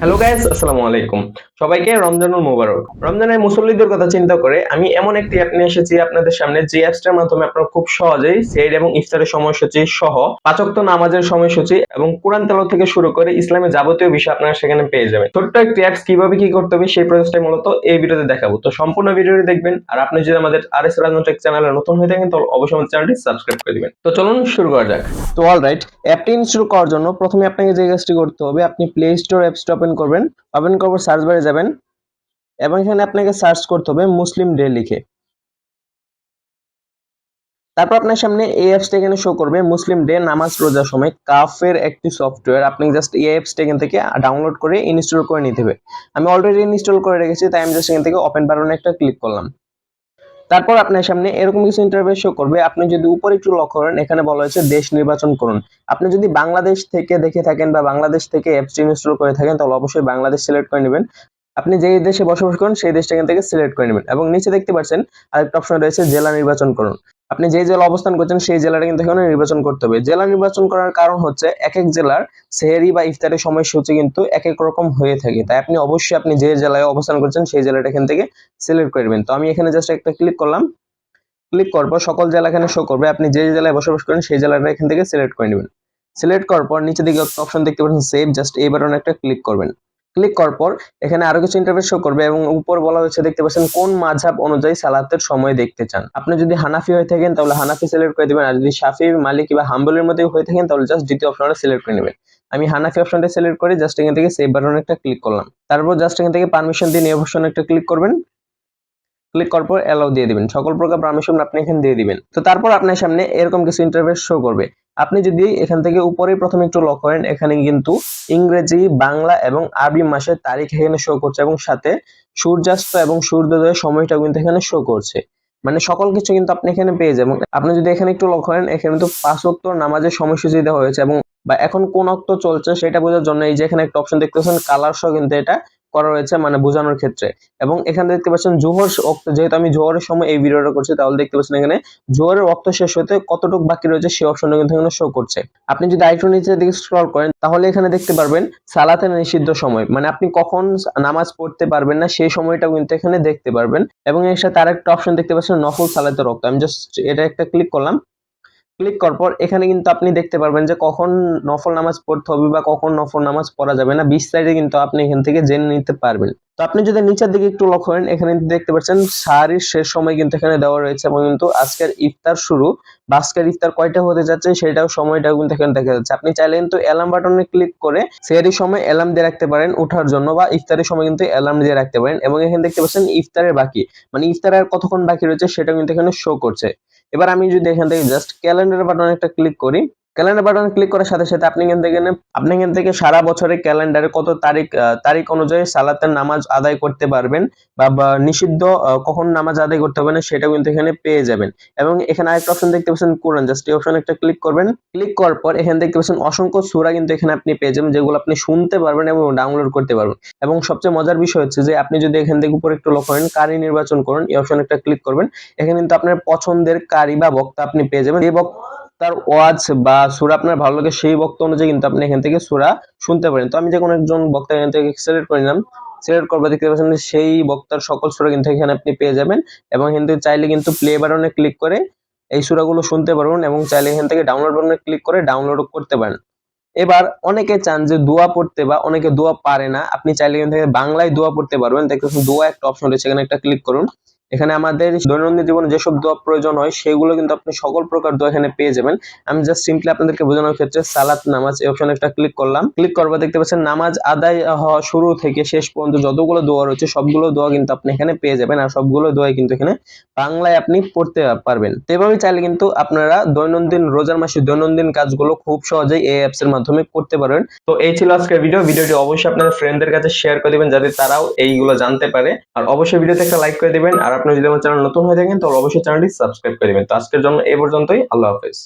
Hello guys আসসালামু আলাইকুম। সবাইকে রমজানুল মোবারক। রমজানের মুসল্লিদের কথা চিন্তা করে আমি এমন একটি অ্যাপ নিয়ে এসেছি আপনাদের সামনে, যে অ্যাপসটার মাধ্যমে আপনারা খুব সহজেই সেড এবং ইফতারের সময়সূচি সহ পাঁচক্ত নামাজের সময়সূচি এবং কোরআন তেলাওয়াত থেকে শুরু করে ইসলামের যাবতীয় বিষয় আপনারা সেখানে পেয়ে যাবেন। ছোট্ট একটি অ্যাপস কীভাবে কি করতে হবে সেই প্রসেসটাই মূলত এই ভিডিওতে দেখাবো। তো সম্পূর্ণ ভিডিওটি দেখবেন, আর আপনি যদি আমাদের আর এস রাজনৈতিক চ্যানেলে নতুন হয়ে থাকেন, তাহলে অবশ্যই আমাদের চ্যানেলটি সাবস্ক্রাইব করে দিবেন। তো চলুন শুরু করা যাক। তো অলরাইট অ্যাপটি ইনস্টল করার জন্য প্রথমে আপনাকে যে কাজটি করতে হবে, আপনি প্লে স্টোর অ্যাপসটা ওপেন করবেন, ওপেন করব সার্চ বারে যাবেন এবং এখানে আপনাকে সার্চ করতে হবে মুসলিম ডে লিখে। তারপর আপনার সামনে এই অ্যাপসটা এখানে শো করবে, মুসলিম ডে নামাজ রোজার সময় কাফের একটি সফটওয়্যার আপনি জাস্ট এই অ্যাপসটা এখান থেকে ডাউনলোড করে ইনস্টল করে নিতে হবে। আমি অলরেডি ইনস্টল করে রেখেছি, তাই আমি জাস্ট এখান থেকে ওপেন বাটনে একটা ক্লিক করলাম। তারপর আপনার সামনে এরকম কিছু ইন্টারভিউ শো করবে। আপনি যদি উপরে একটু লক্ষ্য করেন, এখানে বলা হয়েছে দেশ নির্বাচন করুন। আপনি যদি বাংলাদেশ থেকে দেখে থাকেন বা বাংলাদেশ থেকে অ্যাপসটি ইনস্টল করে থাকেন, তাহলে অবশ্যই বাংলাদেশ সিলেক্ট করে নেবেন। আপনি যেই দেশে বসবাস করেন, সেই দেশটা এখান থেকে সিলেক্ট করে নেবেন। এবং নিচে দেখতে পাচ্ছেন, আরেকটা অপশন রয়েছে, জেলা নির্বাচন করুন। আপনি যেই জেলা অবস্থান করছেন, সেই জেলাটা কিন্তু এখানে নির্বাচন করতে হবে। জেলা নির্বাচন করার কারণ হচ্ছে এক এক জেলার সেহেরি বা ইফতারের সময়সূচি কিন্তু এক এক রকম হয়ে থাকে। তাই আপনি অবশ্যই আপনি যে জেলায় অবস্থান করছেন, সেই জেলাটা এখান থেকে সিলেক্ট করবেন তো আমি এখানে জাস্ট একটা ক্লিক করলাম। ক্লিক পর সকল জেলা এখানে শো করবে। আপনি যে জেলায় বসবাস করেন, সেই জেলাটা এখান থেকে সিলেক্ট করে নেবেন। সিলেক্ট করার পর নিচে দিকে অপশন দেখতে পাচ্ছেন সেভ জাস্ট এই বাটনে একটা ক্লিক করবেন। ক্লিক করার পর এখানে আরও কিছু ইন্টারফেস শো করবে এবং উপর বলা হয়েছে, দেখতে পাচ্ছেন কোন মাঝহাব অনুযায়ী সালাতের সময় দেখতে চান। আপনি যদি হানাফি হয়ে থাকেন তাহলে হানাফি সিলেক্ট করে দিবেন, আর যদি শাফি, মালিক বা হাম্বলের মধ্যে হয়ে থাকেন তাহলে জাস্ট দ্বিতীয় অপশনটা সিলেক্ট করে নেবেন। আমি হানাফি অপশনটা সিলেক্ট করে জাস্ট এখান থেকে সেভ বাটনে একটা ক্লিক করলাম। তারপর জাস্ট এখান থেকে পারমিশন দিয়ে নিয়ে অপশনে একটা ক্লিক করবেন। ক্লিক করার পর অ্যালাউ দিয়ে দিবেন। সকল প্রকার পারমিশন আপনি এখানে দিয়ে দিবেন। তো তারপর আপনার সামনে এরকম কিছু ইন্টারভেস শো করবে। আপনি যদি এখান থেকে উপরে প্রথমে একটু লক করেন, এখানে কিন্তু ইংরেজি, বাংলা এবং আরবি মাসের তারিখ এখানে শো করছে এবং সাথে সূর্যাস্ত এবং সূর্যোদয়ের সময়টা কিন্তু এখানে শো করছে। মানে সকল কিছু কিন্তু আপনি এখানে পেয়ে যাবেন। আপনি যদি এখানে একটু লক্ষ্য করেন, এখানে তো পাঁচ অক্ট নামাজের সময়সূচি দেওয়া হয়েছে এবং বা এখন কোন অক্ট চলছে সেটা বোঝার জন্য এই যে এখানে একটা অপশন দেখতে পাচ্ছেন কালার সহ কিন্তু এটা করা রয়েছে মানে বোঝানোর ক্ষেত্রে। এবং এখানে দেখতে পাচ্ছেন জোহর যেহেতু আমি জোহরের সময় এই ভিডিওটা করছি, তাহলে দেখতে পাচ্ছেন এখানে জোহরের অক্ত শেষ হতে কতটুকু বাকি রয়েছে সেই অপশনটা কিন্তু এখানে শো করছে। আপনি যদি আইটু নিচের দিকে স্ক্রল করেন, তাহলে এখানে দেখতে পারবেন সালাতের নিষিদ্ধ সময়। মানে আপনি কখন নামাজ পড়তে পারবেন না, সেই সময়টা কিন্তু এখানে দেখতে পারবেন। এবং এর সাথে আরেকটা অপশন দেখতে পাচ্ছেন নফল সালাতের রক্ত আমি জাস্ট এটা একটা ক্লিক করলাম। ক্লিক করার পর এখানে কিন্তু আপনি দেখতে পারবেন যে কখন নফল নামাজ পড়তে হবে বা কখন নফল নামাজ পড়া যাবে না। বিশ বিস্তারিত কিন্তু আপনি এখান থেকে জেনে নিতে পারবেন। তো আপনি যদি নিচের দিকে একটু লক্ষ্য করেন, এখানে দেখতে পাচ্ছেন সাহারির শেষ সময় কিন্তু এখানে দেওয়া রয়েছে এবং কিন্তু আজকের ইফতার শুরু, বা আজকের ইফতার কয়টা হতে যাচ্ছে সেটাও সময়টাও কিন্তু এখানে দেখা যাচ্ছে। আপনি চাইলে কিন্তু অ্যালার্ম বাটনে ক্লিক করে সেহারির সময় অ্যালার্ম দিয়ে রাখতে পারেন ওঠার জন্য বা ইফতারের সময় কিন্তু অ্যালার্ম দিয়ে রাখতে পারেন। এবং এখানে দেখতে পাচ্ছেন ইফতারের বাকি মানে ইফতারের কতক্ষণ বাকি রয়েছে সেটা কিন্তু এখানে শো করছে। এবার আমি যদি এখান থেকে জাস্ট ক্যালেন্ডার বাটনে একটা ক্লিক করি ক্যালেন্ডার বাটন ক্লিক করার সাথে সাথে আপনি এখান থেকে আপনি এখান থেকে সারা বছরের ক্যালেন্ডারে কত তারিখ তারিখ অনুযায়ী সালাতের নামাজ আদায় করতে পারবেন বা নিষিদ্ধ কখন নামাজ আদায় করতে হবে না সেটা কিন্তু এখানে পেয়ে যাবেন। এবং এখানে আরেকটা অপশন দেখতে পাচ্ছেন কোরআন জাস্ট এই অপশন একটা ক্লিক করবেন। ক্লিক করার পর এখানে দেখতে পাচ্ছেন অসংখ্য সুরা কিন্তু এখানে আপনি পেয়ে যাবেন, যেগুলো আপনি শুনতে পারবেন এবং ডাউনলোড করতে পারবেন। এবং সবচেয়ে মজার বিষয় হচ্ছে যে আপনি যদি এখান থেকে উপরে একটু লক্ষ্য করেন, কারি নির্বাচন করুন, এই অপশন একটা ক্লিক করবেন। এখানে কিন্তু আপনার পছন্দের কারি বা বক্তা আপনি পেয়ে যাবেন। এই বক্তা তার ওয়াজ বা সুরা আপনার ভালো লাগে সেই বক্তা অনুযায়ী কিন্তু আপনি এখান থেকে সুরা শুনতে পারেন। তো আমি যে কোনো একজন বক্তা এখান থেকে সিলেক্ট করে নিলাম। সিলেক্ট করব দেখতে পাচ্ছেন সেই বক্তার সকল সুরা কিন্তু এখানে আপনি পেয়ে যাবেন এবং কিন্তু চাইলে কিন্তু প্লে বাটনে ক্লিক করে এই সুরাগুলো শুনতে পারবেন এবং চাইলে এখান থেকে ডাউনলোড বাটনে ক্লিক করে ডাউনলোড করতে পারেন। এবার অনেকে চান যে দোয়া পড়তে বা অনেকে দোয়া পারে না। আপনি চাইলে এখান থেকে বাংলায় দোয়া পড়তে পারবেন। দেখতেছেন দোয়া একটা অপশন রয়েছে, এখানে একটা ক্লিক করুন। এখানে আমাদের দৈনন্দিন জীবনে যেসব দোয়া প্রয়োজন হয়, সেগুলো কিন্তু আপনি সকল প্রকার দোয়া এখানে পেয়ে যাবেন। আমি জাস্ট সিম্পলি আপনাদেরকে বোঝানোর ক্ষেত্রে সালাত, নামাজ এই অপশনে একটা ক্লিক করলাম। ক্লিক করব দেখতে পাচ্ছেন নামাজ আদায় হওয়া শুরু থেকে শেষ পর্যন্ত যতগুলো দোয়া রয়েছে, সবগুলো দোয়া কিন্তু আপনি এখানে পেয়ে যাবেন আর সবগুলো দোয়াই কিন্তু এখানে বাংলায় আপনি পড়তে পারবেন। তো এভাবে চাইলে কিন্তু আপনারা দৈনন্দিন রোজার মাসে দৈনন্দিন কাজগুলো খুব সহজেই এই অ্যাপস এর মাধ্যমে করতে পারবেন। তো এই ছিল আজকের ভিডিও ভিডিওটি অবশ্যই আপনাদের ফ্রেন্ডদের কাছে শেয়ার করে দিবেন, যাতে তারাও এইগুলো জানতে পারে। আর অবশ্যই ভিডিওতে একটা লাইক করে দিবেন। আর আপনি যদি আমার চ্যানেল নতুন হয়ে থাকেন, তাহলে অবশ্যই চ্যানেলটি সাবস্ক্রাইব করে দেবেন। তো আজকের জন্য এ পর্যন্তই। আল্লাহ হাফেজ।